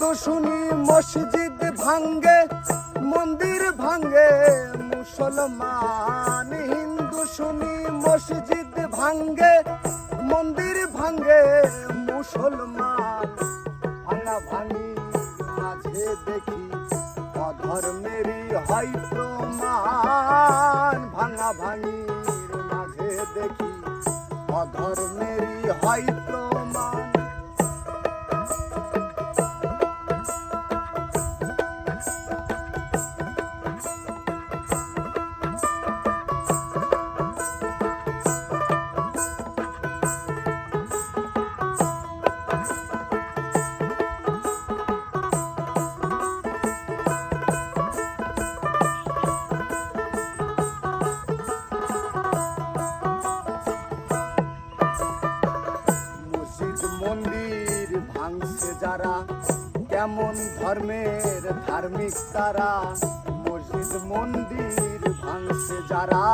হিন্দু শুনি, মসজিদ ভাঙ্গে, মন্দির ভাঙ্গে, মুসলমান হিন্দু শুনি, মসজিদ ভাঙ্গে, মন্দির ভাঙ্গে, মুসলমান ভাঙা ভাঙি, মাঝে দেখি অধর্মেরই হয় প্রমাণ। ভাঙা ভাঙির মাঝে দেখি অধর্মেরই হয় যারা, কেমন ধর্মের ধার্মিক তারা, মসজিদ, মন্দির ভাঙছে যারা,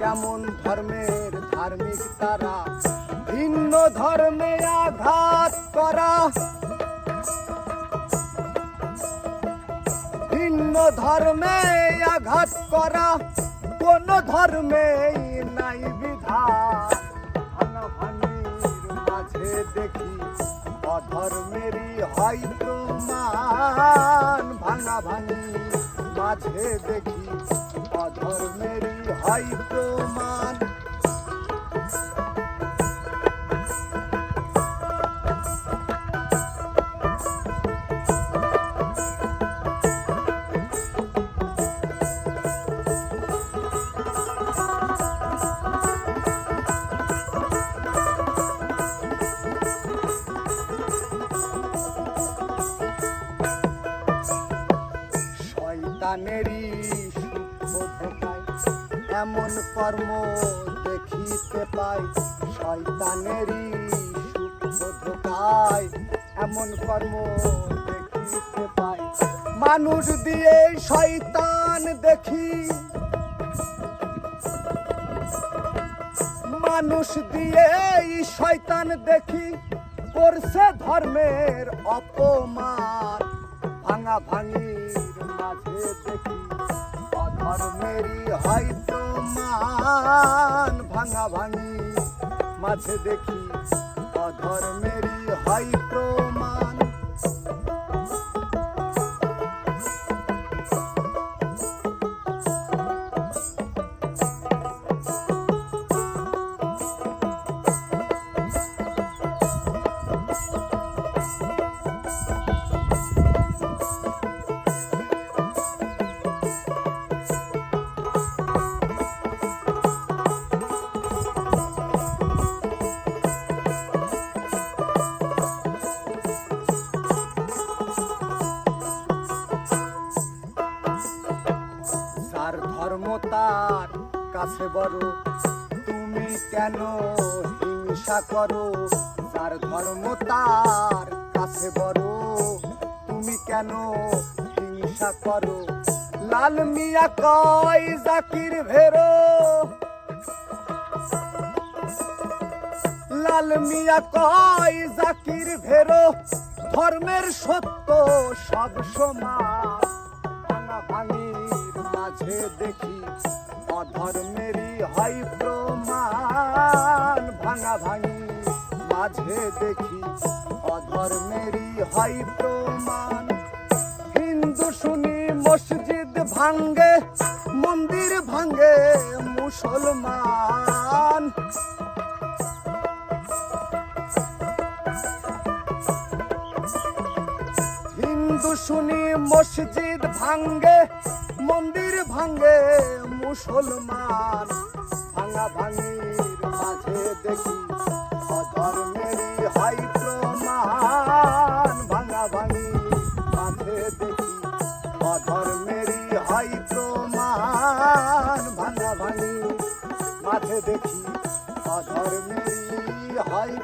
কেমন ধর্মের ধার্মিক তারা, ভিন্ন ধর্মে আঘাত করা, ভিন্ন ধর্মে আঘাত করা, কোন ধর্মে নাই বিধা ভাঙাভাঙির মাঝে দেখি। অধর্মেরই হয় প্রমাণ ভাঙা ভাঙি মাঝে দেখি অধর্মেরই হয় প্রমাণ এমন কর্ম দেখিতে পাই, শয়তানেরই এমন কর্ম দেখিতে পাই। মানুষ দিয়ে শয়তান দেখি, মানুষ দিয়ে শয়তান দেখি। করছে ধর্মের অপমান, ভাঙা ভাঙির মাঝে দেখি। অধর্মেরই হয়তো মান ভাঙা ভাঙি মাঝে দেখি। অধর্মেরই হয়তো প্রমাণ কাছে বড়। তুমি কেন হিংসা করো? যার ধর্ম তার কাছে বড়। তুমি কেন হিংসা করো? লাল মিয়া কয়, জাকির ভেরো। লাল মিয়া কয়, জাকির ভেরো। ধর্মের সত্য সব ভাঙা ভাঙির মাঝে দেখি। অধর্মেরই হয় প্রমাণ। ভাঙা ভাঙি মাঝে দেখি অধর্মেরই হয় প্রমাণ। হিন্দু শুনি মসজিদ ভাঙ্গে মন্দির ভাঙ্গে মুসলমান। হিন্দু শুনি, মসজিদ ভাঙ্গে, মন্দির ভাঙ্গে, মুসলমান ভাঙা ভাঙির মাঝে দেখি অধর্মেরই হয় প্রমাণ। ভাঙা ভাঙি মাঝে দেখি অধর্মেরই হয় প্রমাণ। ভাঙা ভাঙি মাঝে দেখি অধর্মেরই হয়